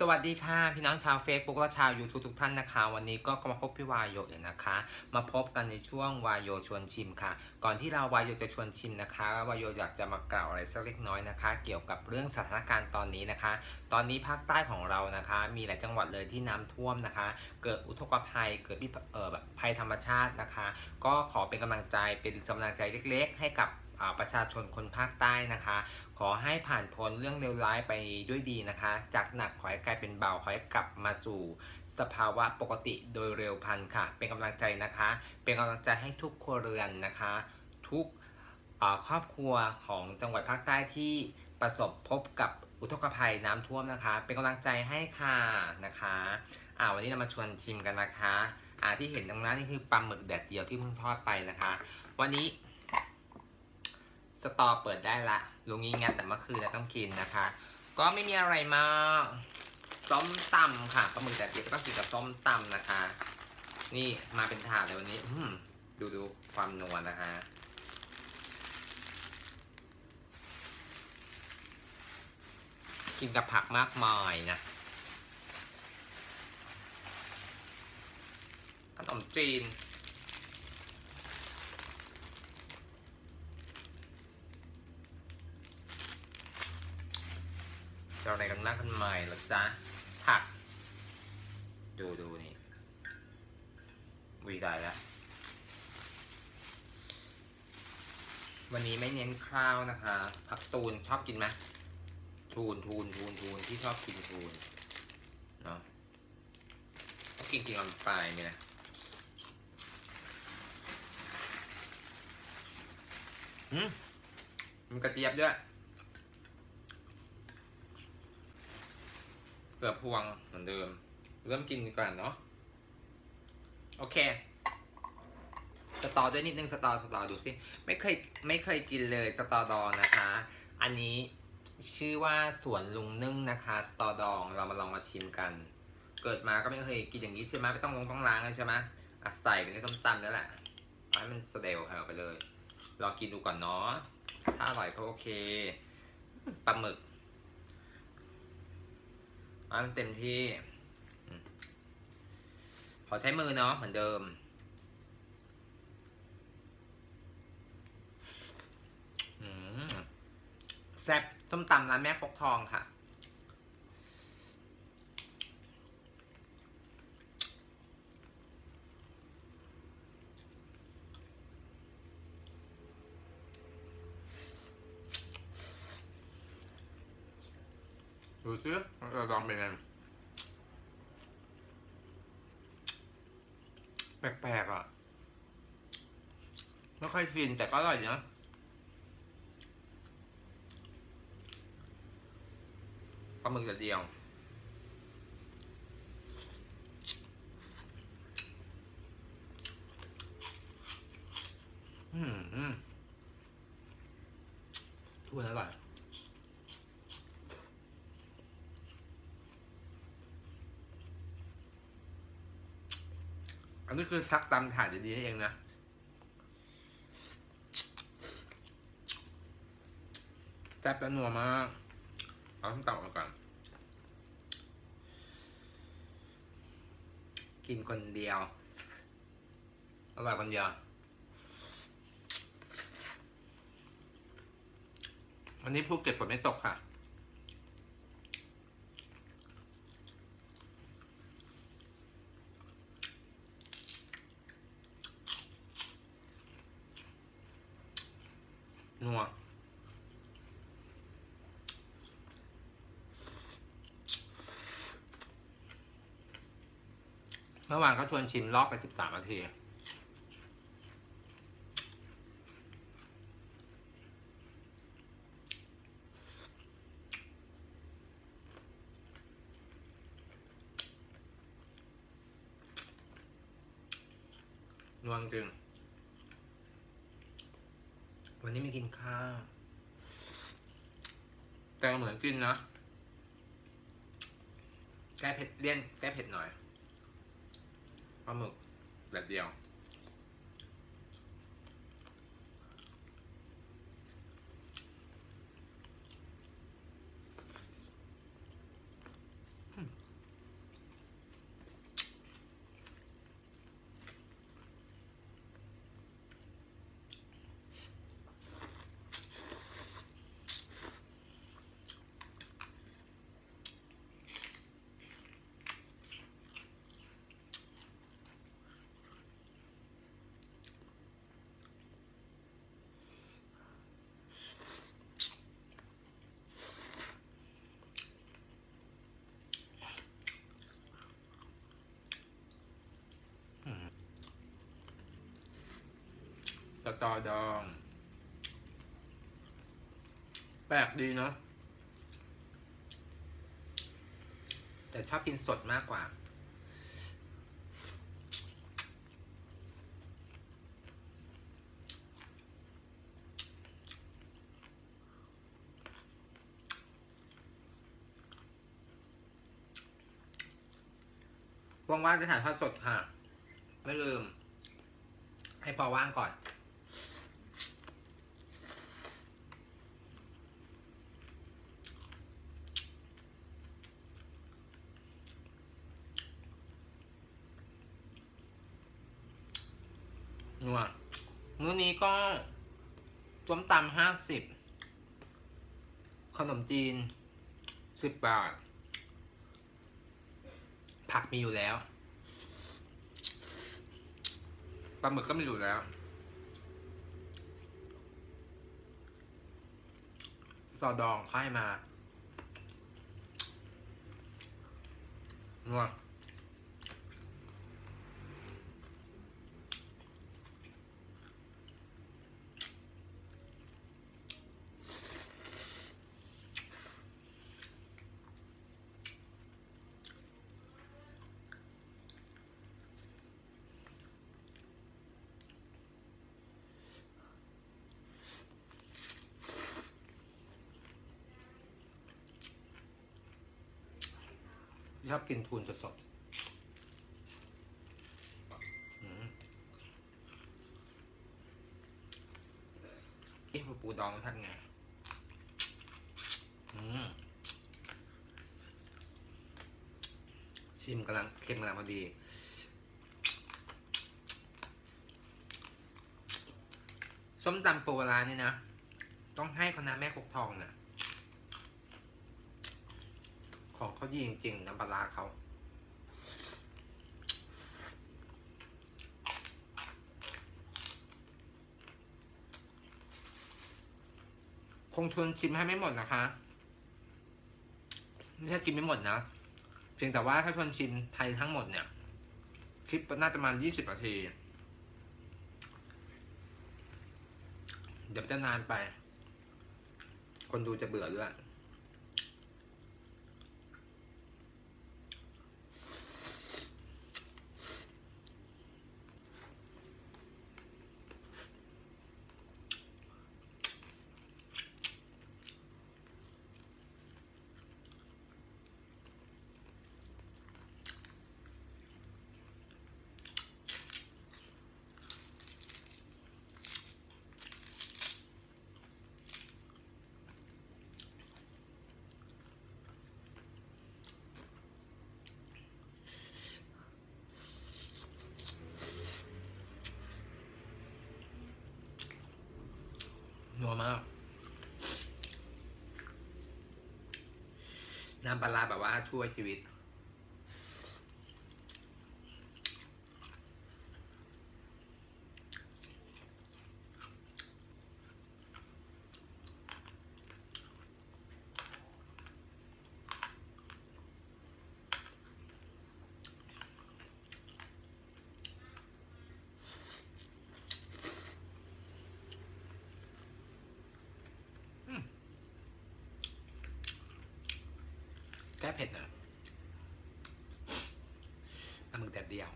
สวัสดีค่ะ พี่น้องชาวเฟซบุ๊กและชาว YouTube ทุกท่านนะคะ วันนี้ก็มาพบพี่วายโยอีกนะคะ มาพบกันในช่วงวายโยชวนชิมค่ะ ก่อนที่เราวายโยจะชวนชิมนะคะวายโยอยากจะมากล่าวอะไรสักเล็กน้อยนะคะ เกี่ยวกับเรื่องสถานการณ์ตอนนี้นะคะ ตอนนี้ภาคใต้ของเรานะคะ มีหลายจังหวัดเลยที่น้ำท่วมนะคะ เกิดอุทกภัยเกิดพิพเอ่อแบบภัยธรรมชาตินะคะ ก็ขอเป็นกำลังใจเป็นกำลังใจเล็ก ๆ ให้กับ ประชาชนคนภาคใต้นะคะ ขอให้ผ่านพ้นเรื่องเลวร้ายไปด้วยดีนะคะ จากหนักขอให้กลายเป็นเบาขอให้กลับมาสู่ สภาวะปกติโดยเร็วพันค่ะ เป็นกำลังใจนะคะ เป็นกำลังใจให้ทุกครัวเรือนนะคะ ทุกครอบครัวของจังหวัดภาคใต้ที่ประสบพบกับอุทกภัยน้ำท่วมนะคะ เป็นกำลังใจให้ค่ะนะคะอ่าวันนี้เรามาชวนชิมกันนะคะอ่าที่เห็นตรงนั้นนี่คือปลาหมึกแดดเดียวที่เพิ่งทอดไปนะคะ วันนี้ สตอเปิดได้ละลุงงี้งัดแต่เมื่อคืนเราต้องกินนะคะ ก็ไม่มีอะไรมากส้มตำค่ะปลาหมึกแต่เดียวก็ต้องกินกับส้มตำนะคะ นี่มาเป็นถาดเลยวันนี้อืมดูดูความนัวนะคะกินกับผักมากมายนะขนมจีน จะอะไรกันมากกันใหม่หรอจ๊ะผัก ดูดูนี่วีได้แล้ว วันนี้ไม่เน้นข้าวนะคะ ผักตูนชอบกินไหมทูนทูนทูนทูนที่ชอบกินทูนเนาะก็กินกินลำปลายเนี่ยนะอืมมีกระเจี๊ยบด้วย เก ลือพวงเหมือนเดิม เริ่มกินก่อนเนาะโอเค สตอด้วยนิดนึงสตอสตอดูสิไม่เคยไม่เคยกินเลยสตอดองนะคะ อันนี้ชื่อว่าสวนลุงนึ่งนะคะ สตอดองเรามาลองมาชิมกัน เกิดมาก็ไม่เคยกินอย่างนี้ใช่ไหมไม่ต้องลงต้องล้างเลยใช่ไหมอะใส่ไปในต้มตำนั่นแหละเอาให้มันสเดลให้ออกไปเลยลองกินดูก่อนเนาะถ้าอร่อยก็โอเคปลาหมึก อันเต็มที่ขอใช้มือเนาะเหมือนเดิมอืมแซ่บส้มตำร้านแม่คกทองค่ะ ดูซิ เราลองเป็นแปลกๆอะไม่ค่อยฟินแต่ก็อร่อยนะปลาหมึกแต่เดียวอืมอืมทุนอร่อย อันนี้คือทักตำถาดดีๆนี่เองนะ แซ่บและนัวมาก เอาส้มตำมาก่อน กินคนเดียว อร่อยคนเดียว วันนี้ภูเก็ตฝนไม่ตกค่ะ นัว เมื่อวานเขา ชวนชิมรอบไปสิบสามนาทีนวงจริงวันนี้ไม่กินข้าวแต่เหมือนกินนะ แก้เผ็ดเลี่ยนแก้เผ็ดหน่อย ปลาหมึกแบบเดียว ตอดอง แปลกดีเนาะแต่ชอบกินสดมากกว่า ว่างๆจะถ่ายทอดสดค่ะ ไม่ลืม ให้พอว่างก่อน นัว มื้อนี้ก็ต้มตำห้าสิบ ขนมจีนสิบบาท ผักมีอยู่แล้ว ปลาหมึกก็มีอยู่แล้ว ซอดองค่ายมานัว อบกินทูนสดๆอืมเอ๊ะปูดองทำไง ชิมกำลังเค็มกำลังพอดีส้มตำปูปลาร้านี่นะ ต้องให้คณะแม่คกทองน่ะ ของเขาดีจริงๆน้ำปลาเขาคงชวนชิมให้ไม่หมดนะคะ ไม่ใช่กินไม่หมดนะเพียงแต่ว่าถ้าชวนชิมไทยทั้งหมดเนี่ย คลิปน่าจะประมาณยี่สิบนาที เดี๋ยวจะนานไป คนดูจะเบื่อด้วย มาก น้ำปลาร้าแบบว่าช่วยชีวิต ก้เผ็ดนะปลาหมึกแดดเดียว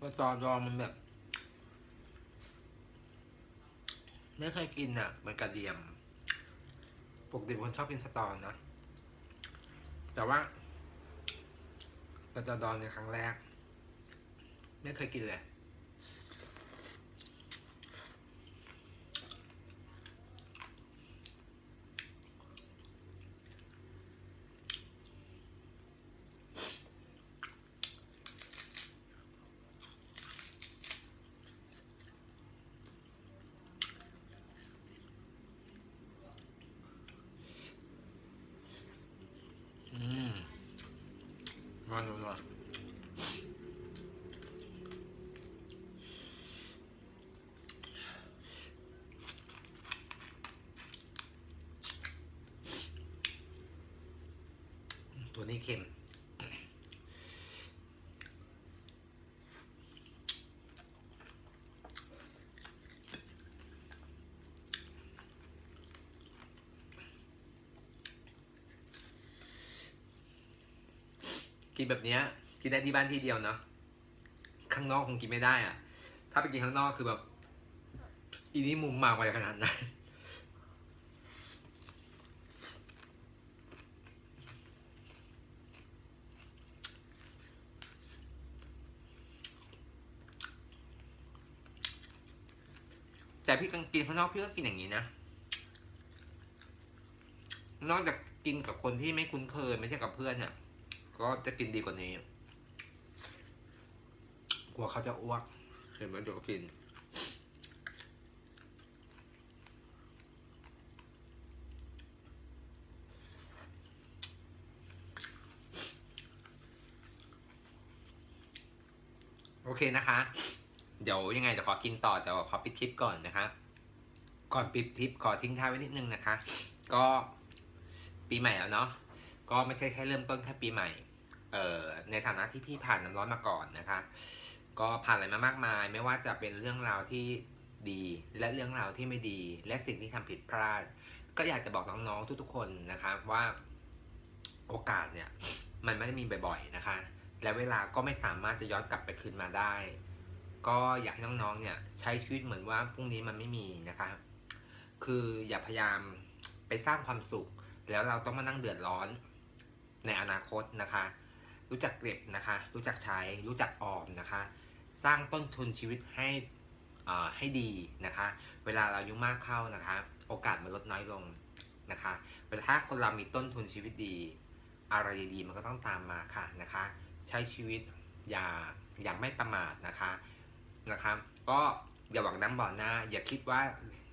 ว่าซอสดองมันแบบ ไม่เคยกินอะเหมือนกระเดียม ปกติคนชอบกินสตอนะ แต่ว่าสตอดองในครั้งแรก ไม่เคยกินเลย อืม นัวนัวนัวตัวนี้เค็ม กิ นแบบเนี้ยกินได้ที่บ้านที่เดียวเนาะข้างนอกคงกินไม่ได้อะถ้าไปกินข้างนอกคือแบบ อีนี่มุมมากไปขนาดนั้นแต่พี่กังกินข้างนอกพี่ก็กินอย่างนี้นะ นอกจากกินกับคนที่ไม่คุ้นเคยไม่ใช่กับเพื่อนเนี่ย ก็จะกินดีกว่านี้ กลัวเขาจะอ้วกเห็นไหมเดี๋ยวก็กิน โอเคนะคะ เดี๋ยวยังไงเดี๋ยวขอกินต่อแต่ว่าขอปิดคลิปก่อนนะคะ ก่อนปิดคลิปขอทิ้งท้ายไว้นิดนึงนะคะ ก็ปีใหม่แล้วเนาะ ก็ไม่ใช่แค่เริ่มต้นแค่ปีใหม่เอ่อในฐานะที่พี่ผ่านน้ำร้อนมาก่อนนะคะ ก็ผ่านอะไรมามากมาย ไม่ว่าจะเป็นเรื่องราวที่ดีและเรื่องราวที่ไม่ดี และสิ่งที่ทำผิดพลาด ก็อยากจะบอกน้องๆทุกๆคนนะคะว่าโอกาสเนี่ยมันไม่ได้มีบ่อยๆนะคะ และเวลาก็ไม่สามารถจะย้อนกลับไปคืนมาได้ ก็อยากให้น้องๆเนี่ยใช้ชีวิตเหมือนว่าพรุ่งนี้มันไม่มีนะคะ คืออย่าพยายามไปสร้างความสุข แล้วเราต้องมานั่งเดือดร้อน ในอนาคตนะคะ รู้จักเก็บนะคะ รู้จักใช้ รู้จักออมนะคะ สร้างต้นทุนชีวิตให้อ่าให้ดีนะคะ เวลาเราอายุมากเข้านะคะ โอกาสมันลดน้อยลงนะคะ เวลาถ้าคนเรามีต้นทุนชีวิตดี อะไรดีๆมันก็ต้องตามมาค่ะนะคะ ใช้ชีวิตอย่าอย่าไม่ประมาทนะคะนะครับก็อย่าหวังน้ำบ่อหน้า อย่าคิดว่า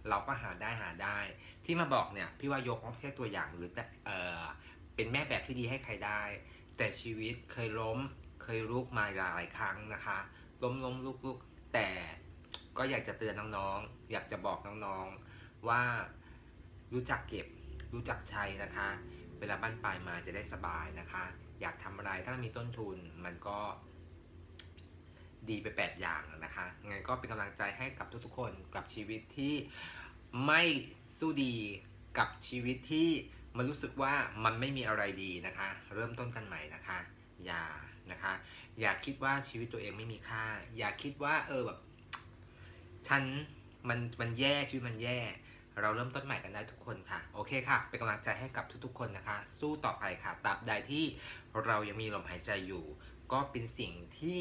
เราก็หาได้หาได้ ที่มาบอกเนี่ยพี่ว่ายกไม่ใช่ตัวอย่างหรือแต่ เป็นแม่แบบที่ดีให้ใครได้ แต่ชีวิตเคยล้มเคยลุกมาหลายครั้งนะคะ ล้มล้มลุกลุกแต่ก็อยากจะเตือนน้องๆ อยากจะบอกน้องๆ ว่ารู้จักเก็บรู้จักใช้นะคะ เวลาบ้านปลายมาจะได้สบายนะคะ อยากทำอะไรถ้ามีต้นทุนมันก็ดีไปแปดอย่างนะคะงั้นก็เป็นกำลังใจให้กับทุกๆคนกับชีวิตที่ไม่สู้ดีกับชีวิตที่ มันรู้สึกว่ามันไม่มีอะไรดีนะคะ เริ่มต้นกันใหม่นะคะ อย่านะคะ อย่าคิดว่าชีวิตตัวเองไม่มีค่า อย่าคิดว่า เออแบบฉันมันมันแย่ชีวิตมันแย่ เราเริ่มต้นใหม่กันได้ทุกคนค่ะ โอเคค่ะ เป็นกำลังใจให้กับทุกๆ คนนะคะ สู้ต่อไปค่ะตราบใดที่เรายังมีลมหายใจอยู่ ก็เป็นสิ่งที่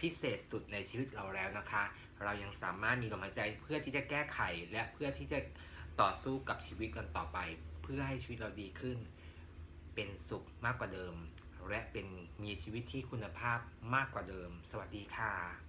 พิเศษสุดในชีวิตเราแล้วนะคะ เรายังสามารถมีลมหายใจเพื่อที่จะแก้ไขและเพื่อที่จะต่อสู้กับชีวิตกันต่อไป เพื่อให้ชีวิตเราดีขึ้น เป็นสุขมากกว่าเดิม และเป็นมีชีวิตที่คุณภาพมากกว่าเดิม สวัสดีค่ะ